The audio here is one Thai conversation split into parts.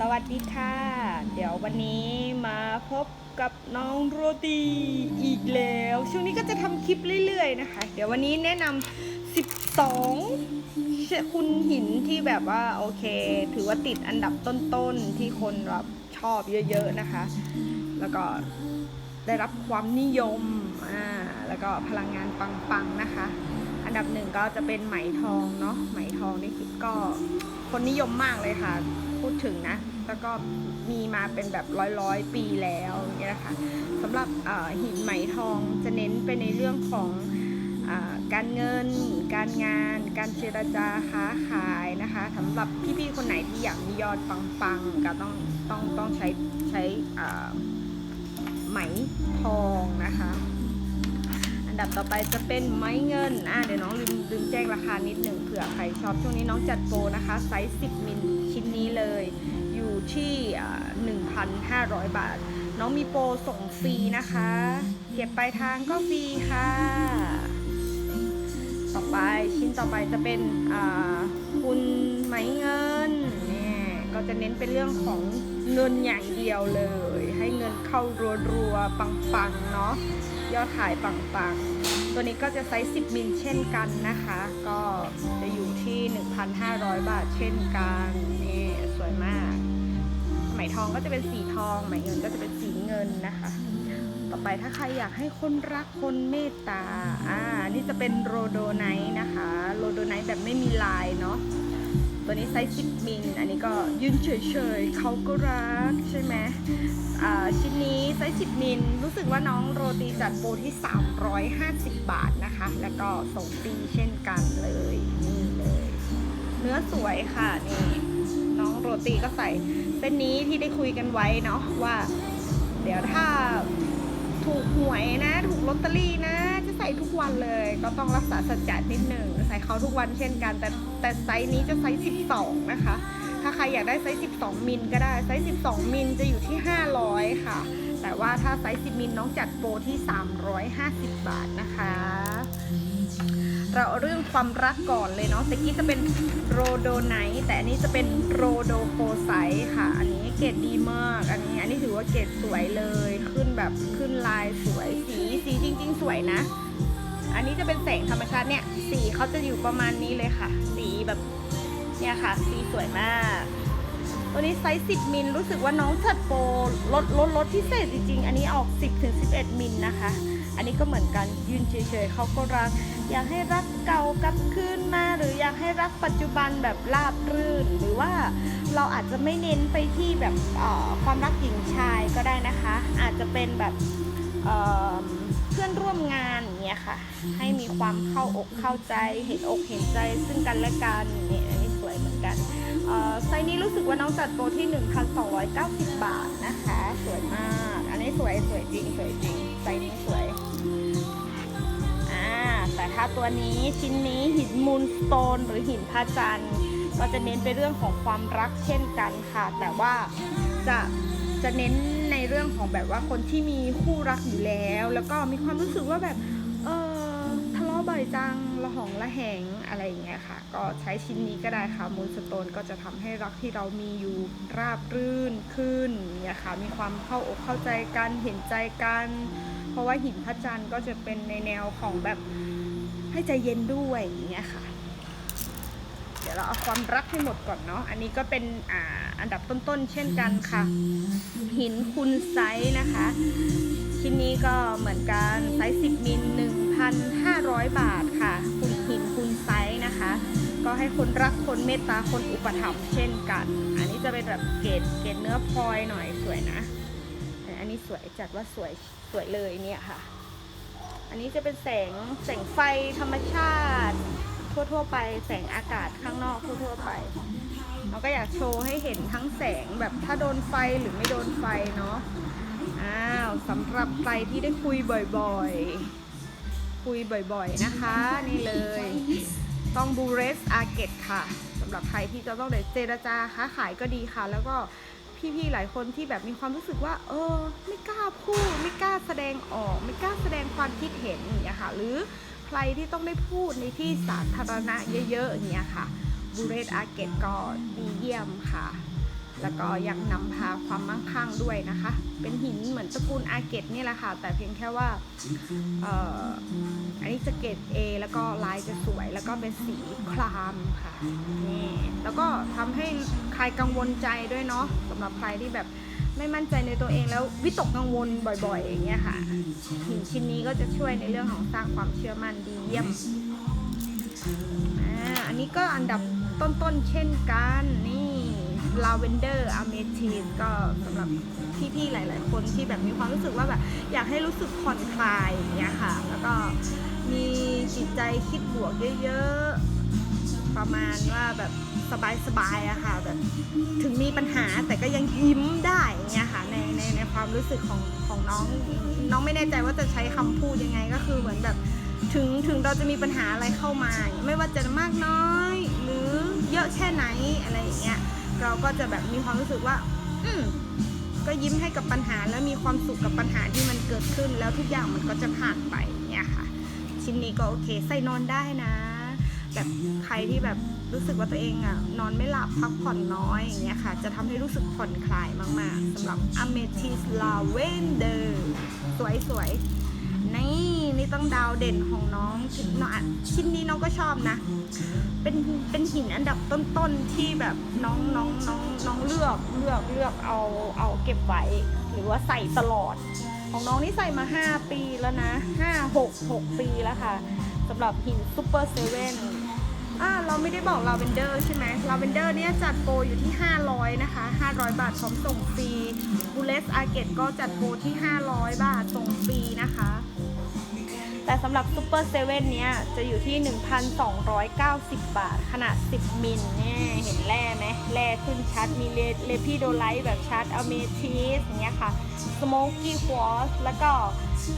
สวัสดีค่ะ เดี๋ยววันนี้มาพบกับน้องโรตีอีกแล้ว ช่วงนี้ก็จะทำคลิปเรื่อยๆนะคะ เดี๋ยววันนี้แนะนำ12 คุณหินที่แบบว่าโอเค ถือว่าติดอันดับต้นๆ ที่คนแบบชอบเยอะๆนะคะ แล้วก็ได้รับความนิยมอ่าแล้วก็พลังงานปังๆนะคะ อันดับหนึ่งก็จะเป็นไหมทองเนาะไหมทองนี่ก็คนนิยมมากเลยค่ะ พูดถึงนะ แล้วก็มีมาเป็นแบบร้อยร้อยปีแล้วเงี้ยนะคะสำหรับหินไหมทองจะเน้นไปในเรื่องของอการเงิน การงาน การเจรจาค้าขายนะคะสำหรับพี่ๆคนไหนที่อยากมียอดปังๆก็ต้องต้องต้องใช้ใช้ไหมทองนะคะอันดับต่อไปจะเป็นไม้เงิน อ่าเดี๋ยวน้องลืมลืมแจ้งราคานิดหนึ่งเผื่อใครชอบช่วงนี้น้องจัดโปรนะคะไซส์ 10 มิล ชิ้นนี้เลย อยู่ที่อ่า1,500 บาท น้องมีโปรส่งฟรีนะคะ เก็บปลายทางก็ฟรีค่ะ ต่อไปชิ้นต่อไปจะเป็นคุณไหมเงินเนี่ยก็จะเน้นเป็นเรื่องของเงินอย่างเดียวเลย ให้เงินเข้ารัวๆ ปังๆ เนาะยอดขายปังๆ ตัวนี้ก็จะไซส์ 10 มิลเช่นกันนะคะ ก็จะอยู่ที่ 1,500 บาทเช่นกัน ก็จะเป็นสีทองไหมเงินก็จะเป็นสีเงินนะคะ ต่อไปถ้าใครอยากให้คนรักคนเมตตาอ่านี่จะเป็นโรโดไนท์นะคะโรโดไนท์แบบไม่มีลายเนาะตัวนี้ไซส์10มิล อันนี้ก็ยืนเฉยๆ เขาก็รักใช่ไหมอ่าชิ้นนี้ไซส์10มิล รู้สึกว่าน้องโรตีจัดโปรที่ 350 บาทนะคะ แล้วก็ส่งฟรีเช่นกันเลย นี่เลย เนื้อสวยค่ะนี่ น้องโรตีก็ใส่เส้นนี้ที่ได้คุยกันไว้เนาะว่า เดี๋ยวถ้าถูกหวยนะ ถูกลอตเตอรี่นะ จะใส่ทุกวันเลย ก็ต้องรักษาสัจจะนิดหนึ่งใส่เขาทุกวันเช่นกัน แต่แต่ไซส์นี้จะไซส์ 12 นะคะ ถ้าใครอยากได้ไซส์ 12 มิลก็ได้ไซส์ 12 มิลจะอยู่ที่ 500 ค่ะ แต่ว่าถ้าไซส์ 10 มิลน้องจัดโปรที่ 350 บาทนะคะ เราเรื่องความรักก่อนเลยเนาะตะกี้จะเป็นโรโดไนท์แต่อันนี้จะเป็นโรโดโคไซค่ะ อันนี้เกรดดีมาก อันนี้อันนี้ถือว่าเกรดสวยเลย ขึ้นแบบขึ้นลายสวยสีสีจริง ๆ สวยนะ อันนี้จะเป็นแสงธรรมชาติเนี่ย สีเขาจะอยู่ประมาณนี้เลยค่ะ สีแบบเนี่ยค่ะ สีสวยมากตัวนี้ไซส์10มิลรู้สึกว่าน้องจัดโปรลดลดลดพิเศษจริงๆ อันนี้ออก 10ถึง11มิลนะคะ อันนี้ก็เหมือนกันยืนเฉยๆเขาก็รัก อยากให้รักเก่ากลับคืนมา หรืออยากให้รักปัจจุบันแบบราบรื่น หรือว่าเราอาจจะไม่เน้นไปที่แบบความรักหญิงชายก็ได้นะคะ อาจจะเป็นแบบเเพื่อนร่วมงานเงี้ยค่ะ ให้มีความเข้าอกเข้าใจเห็นอกเห็นใจซึ่งกันและกันเนี่ยอันนี้สวยเหมือนกันไซนี้รู้สึกว่าน้องจัดโปรที่ 1,290 บาทนะคะ สวยมาก อันนี้สวยสวยจริงสวยจริงไซนี้สวย ตัวนี้ชิ้นนี้หินมูลสโตนหรือหินพระจันทร์ก็จะเน้นไปเรื่องของความรักเช่นกันค่ะ แต่ว่าจะจะเน้นในเรื่องของแบบว่าคนที่มีคู่รักอยู่แล้ว แล้วก็มีความรู้สึกว่าแบบเออทะเลาะบ่อยจังระหองระแหงอะไรอย่างเงี้ยค่ะ ก็ใช้ชิ้นนี้ก็ได้ค่ะมูลสโตนก็จะทำให้รักที่เรามีอยู่ราบรื่นขึ้นเนี่ยค่ะมีความเข้าอกเข้าใจกันเห็นใจกัน เพราะว่าหินพระจันทร์ก็จะเป็นในแนวของแบบ ให้ใจเย็นด้วยอย่างเงี้ยค่ะ เดี๋ยวเราเอาความรักให้หมดก่อนเนาะ อันนี้ก็เป็นอ่าอันดับต้นๆ เช่นกันค่ะ หินคุณไซส์นะคะ ชิ้นนี้ก็เหมือนกันไซส์10มิล1,500 บาทค่ะ คุณหินคุณไซส์นะคะ ก็ให้คนรักคนเมตตาคนอุปถัมภ์เช่นกัน อันนี้จะเป็นแบบเกรดเกรดเนื้อพลอยหน่อยสวยนะ แต่อันนี้สวยจัดว่าสวยสวยเลยเนี่ยค่ะ อันนี้จะเป็นแสงแสงไฟธรรมชาติ ทั่วๆไปแสงอากาศข้างนอกทั่วๆไปเราก็อยากโชว์ให้เห็นทั้งแสงแบบถ้าโดนไฟหรือไม่โดนไฟเนาะอ้าวสำหรับใครที่ได้คุยบ่อยๆ คุยบ่อยๆนะคะ นี่เลยต้องบูเรสอาเกตค่ะสำหรับใครที่จะต้องเดเจรจาค้าขายก็ดีค่ะ แล้วก็ พี่ๆหลายคนที่แบบมีความรู้สึกว่า เออ ไม่กล้าพูด ไม่กล้าแสดงออก ไม่กล้าแสดงความคิดเห็นอย่างเงี้ยค่ะ หรือใครที่ต้องได้พูดในที่สาธารณะเยอะๆอย่างเงี้ยค่ะบูเรตอาเกตก็ดีเยี่ยมค่ะ แล้วก็ยังนำพาความมั่งคั่งด้วยนะคะ เป็นหินเหมือนตระกูลอาเกตนี่แหละค่ะ แต่เพียงแค่ว่าเอ่ออันนี้จะเกรด A แล้วก็ลายจะสวย แล้วก็เป็นสีครามค่ะ นี่ แล้วก็ทำให้ใครกังวลใจด้วยเนาะสำหรับใครที่แบบไม่มั่นใจในตัวเองแล้ววิตกกังวลบ่อยๆ อย่างเงี้ยค่ะหินชิ้นนี้ก็จะช่วยในเรื่องของสร้างความเชื่อมั่นดีเยี่ยมอ่าอันนี้ก็อันดับต้นๆเช่นกันนี่ ลาเวนเดอร์อเมทิสก็สำหรับพี่ๆหลาย ๆ คนที่แบบมีความรู้สึกว่าแบบอยากให้รู้สึกผ่อนคลายอย่างเงี้ยค่ะ แล้วก็มีจิตใจคิดบวกเยอะๆ ประมาณว่าแบบสบายๆอะค่ะแบบถึงมีปัญหาแต่ก็ยังยิ้มได้อย่างเงี้ยค่ะในในในความรู้สึกของของน้องน้องไม่แน่ใจว่าจะใช้คำพูดยังไงก็คือเหมือนแบบถึงถึงเราจะมีปัญหาอะไรเข้ามา ไม่ว่าจะมากน้อย หรือเยอะแค่ไหนอะไรอย่างเงี้ย เราก็จะแบบมีความรู้สึกว่า อืมก็ยิ้มให้กับปัญหาแล้วมีความสุขกับปัญหาที่มันเกิดขึ้น แล้วทุกอย่างมันก็จะผ่านไปเนี่ยค่ะ ชิ้นนี้ก็โอเค ใส่นอนได้นะ แบบใครที่แบบรู้สึกว่าตัวเองอะนอนไม่หลับพักผ่อนน้อยอย่างเงี้ยค่ะ จะทำให้รู้สึกผ่อนคลายมาก ๆสำหรับ Amethyst Lavender สวยๆ นี่นี่ต้องดาวเด่นของน้องชิ้นน้องอะชิ้นนี้น้องก็ชอบนะ เป็นเป็นหินอันดับต้นๆที่แบบน้องน้องน้องน้องเลือกเลือกเลือกเอาเอาเก็บไว้ หรือว่าใส่ตลอด ของน้องนี่ใส่มา 5 ปีแล้วนะ 5 6 6 ปีแล้วค่ะสำหรับหินซูเปอร์เซเว่นอ่าเราไม่ได้บอกลาเวนเดอร์ใช่ไหมลาเวนเดอร์เนี่ยจัดโปรอยู่ที่ 500 นะคะ 500 บาทพร้อมส่งฟรีบูเลสอาเกตก็จัดโปรที่ 500 บาทส่งฟรีนะคะ แต่สำหรับซูเปอร์เซเว่นเนี้ยจะอยู่ที่ 1,290 บาท ขนาด 10 มิลเนี่ยเห็นแร่ไหมแร่ขึ้นชัด มีเลพิโดไลท์แบบชัดอเมทิสอย่างเงี้ยค่ะสโมกกี้ควอสแล้วก็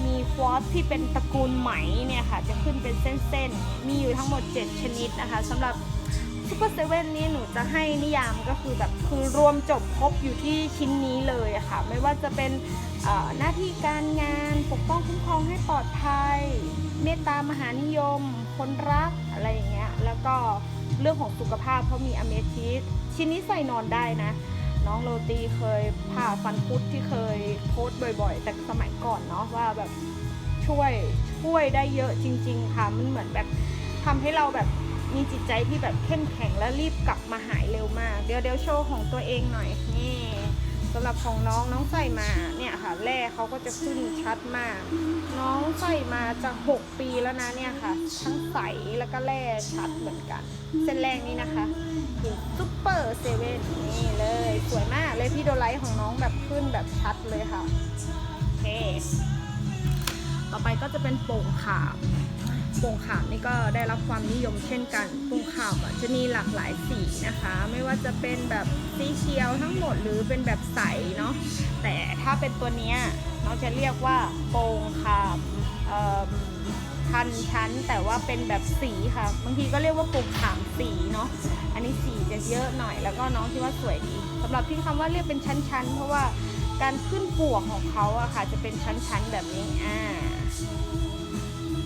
มีควอสที่เป็นตระกูลไหมเนี่ยค่ะ จะขึ้นเป็นเส้นๆ มีอยู่ทั้งหมด 7 ชนิดนะคะสำหรับ ซูเปอร์เซเว่นนี่หนูจะให้นิยามก็คือแบบคือรวมจบครบอยู่ที่ชิ้นนี้เลยอะค่ะ ไม่ว่าจะเป็นหน้าที่การงานปกป้องคุ้มครองให้ปลอดภัย เมตตามหานิยม คนรักอะไรอย่างเงี้ยแล้วก็เรื่องของสุขภาพเขามีอเมทิสชิ้นนี้ใส่นอนได้นะ น้องโรตีเคยผ่าฟันคุดที่เคยโพสต์บ่อยๆ แต่สมัยก่อนเนาะว่าแบบช่วยช่วยได้เยอะจริง ๆ ค่ะมันเหมือนแบบทำให้เราแบบ มีจิตใจที่แบบเข้มแข็งและรีบกลับมาหายเร็วมาก เดี๋ยวเดี๋ยวโชว์ของตัวเองหน่อย นี่สำหรับของน้องน้องใส่มาเนี่ยค่ะแร่เขาก็จะขึ้นชัดมาก น้องใส่มาจะ 6 ปีแล้วนะเนี่ยค่ะ ทั้งใสแล้วก็แร่ชัดเหมือนกัน เส้นแรกนี้นะคะหินซุปเปอร์เซเว่นนี่เลย สวยมากเลยพี่โดไลท์ของน้องแบบขึ้นแบบชัดเลยค่ะโอเคต่อไปก็จะเป็นโป่งขาม โป่งขามนี่ก็ได้รับความนิยมเช่นกันโป่งขามอะจะมีหลากหลายสีนะคะ ไม่ว่าจะเป็นแบบสีเขียวทั้งหมดหรือเป็นแบบใสเนาะแต่ถ้าเป็นตัวนี้น้องจะเรียกว่าโป่งขามพันชั้นแต่ว่าเป็นแบบสีค่ะบางทีก็เรียกว่าโป่งขามสีเนาะอันนี้สีจะเยอะหน่อยแล้วก็น้องคิดว่าสวยดีสำหรับที่คำว่าเรียกเป็นชั้นๆ เพราะว่าการขึ้นปวกของเขาอะค่ะจะเป็นชั้นๆแบบนี้อ่า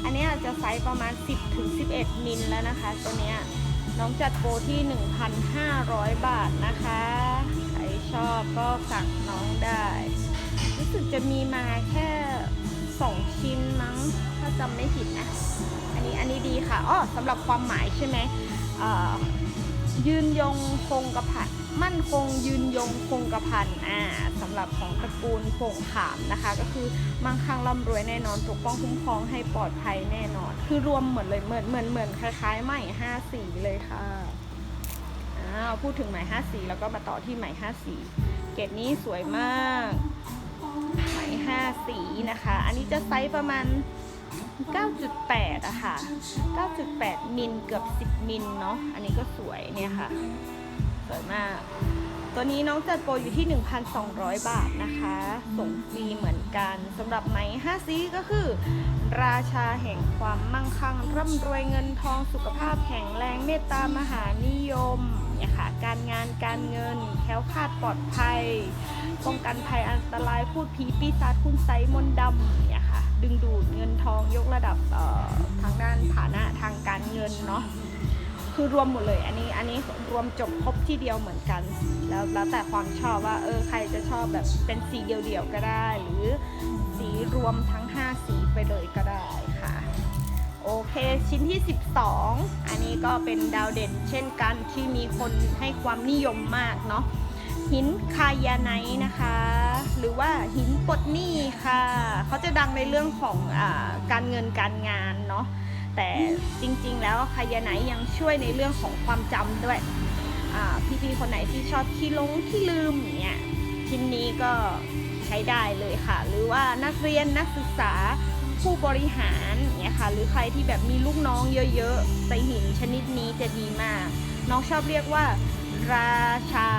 อันนี้ยจะไซส์ประมาณ 10ถึง11 มิลแล้วนะคะ ตัวเนี้ยน้องจัดโปรที่ 1,500 บาทนะคะ ใครชอบก็สั่งน้องได้ รู้สึกจะมีมาแค่ 2 ชิ้นมั้ง ถ้าจำไม่ผิดนะ อันนี้อันนี้ดีค่ะอ้อสำหรับความหมายใช่ไหมยืนยงคงกระพัน มั่นคงยืนยงคงกระพันอ่าสำหรับของตระกูลโป่งขามนะคะ ก็คือมั่งคั่งร่ำรวยแน่นอนปกป้องคุ้มครองให้ปลอดภัยแน่นอน คือรวมเหมือนเลยเหมือนเหมือนเหมือนคล้ายๆใหม่ห้าสีเลยค่ะอ้าวพูดถึงใหม่ห้าสีแล้วก็มาต่อที่ใหม่ห้าสีเกรดนี้สวยมากใหม่ห้าสีนะคะ อันนี้จะไซส์ประมาณ9.8อะค่ะ 9.8 มิลเกือบ 10 มิลเนาะ อันนี้ก็สวยเนี่ยค่ะ สวยมาก ตัวนี้น้องจัดโปรอยู่ที่ 1,200 บาทนะคะ ส่งฟรีเหมือนกันสำหรับไหม5ซีก็คือ ราชาแห่งความมั่งคั่ง ร่ำรวยเงินทองสุขภาพแข็งแรงเมตตามหานิยมเนี่ยค่ะการงานการเงินแค้วคาดปลอดภัย ป้องกันภัยอันตรายพูดผีปีศาจคุณไสมนดำเนี่ยค่ะ ดึงดูดเงินทองยกระดับทางด้านฐานะทางการเงินเนาะ คือรวมหมดเลย อันนี้อันนี้รวมจบครบที่เดียวเหมือนกัน แล้วแล้วแต่ความชอบว่าเออใครจะชอบแบบเป็นสีเดียวๆก็ได้ หรือสีรวมทั้ง 5 สีไปเลยก็ได้ค่ะโอเคชิ้นที่ 12 อันนี้ก็เป็นดาวเด่นเช่นกันที่มีคนให้ความนิยมมากเนาะหินคายาไนนะคะ หรือว่าหินปดหนี้ค่ะ เขาจะดังในเรื่องของอการเงินการงานเนาะ แต่จริงๆ แล้วคายาไนยังช่วยในเรื่องของความจำด้วยพี่ๆคนไหนที่ชอบขี้ลงขี้ลืมเงี้ยชิ้นนี้ก็ใช้ได้เลยค่ะ หรือว่านักเรียนนักศึกษาผู้บริหารเนี่ยค่ะหรือใครที่แบบมีลูกน้องเยอะๆใส่หินชนิดนี้จะดีมาก น้องชอบเรียกว่า ราชา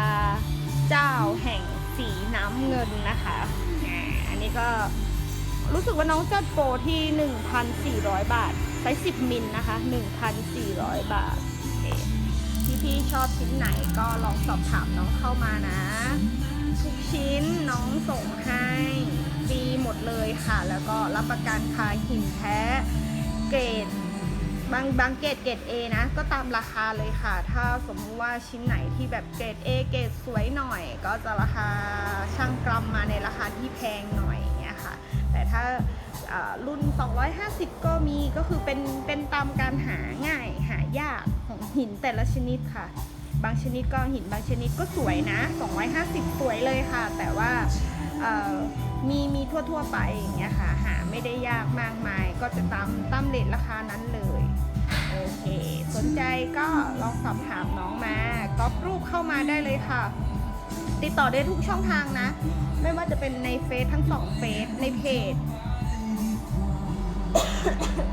เจ้าแห่งสีน้ำเงินนะคะอ่าอันนี้ก็รู้สึกว่าน้องจัดโปรที่ 1,400 บาท ไซส์10 มิลนะคะ 1,400 บาทโอเคพี่ชอบชิ้นไหนก็ลองสอบถามน้องเข้ามานะ ทุกชิ้นน้องส่งให้ฟรีหมดเลยค่ะ แล้วก็รับประกันค่ะหินแท้เกรดบางบางเกรดเกรด A นะ ก็ตามราคาเลยค่ะ ถ้าสมมติว่าชิ้นไหนที่แบบเกรด A เกรดสวยหน่อย ก็จะราคาช่างกรัมมาในราคาที่แพงหน่อย ถ้าอ่ารุ่น 250 ก็มีก็คือเป็นเป็นตามการหาง่ายหายากของหินแต่ละชนิดค่ะ บางชนิดก็หินบางชนิดก็สวยนะ 250 สวยเลยค่ะ แต่ว่ามีมีทั่วๆไปอย่างเงี้ยค่ะ หาไม่ได้ยากมากมาย ก็จะตามตามเลทราคานั้นเลยโอเค สนใจก็ลองสอบถามน้องมาก๊อปรูปเข้ามาได้เลยค่ะ ติดต่อได้ทุกช่องทางนะ ไม่ว่าจะเป็นในเฟซทั้งสองเฟซในเพจ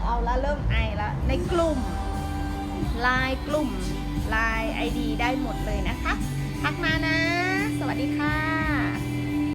เอาละเริ่มไอละในกลุ่มไลน์กลุ่มไลน์ไอดีได้หมดเลยนะคะ ทักมานะ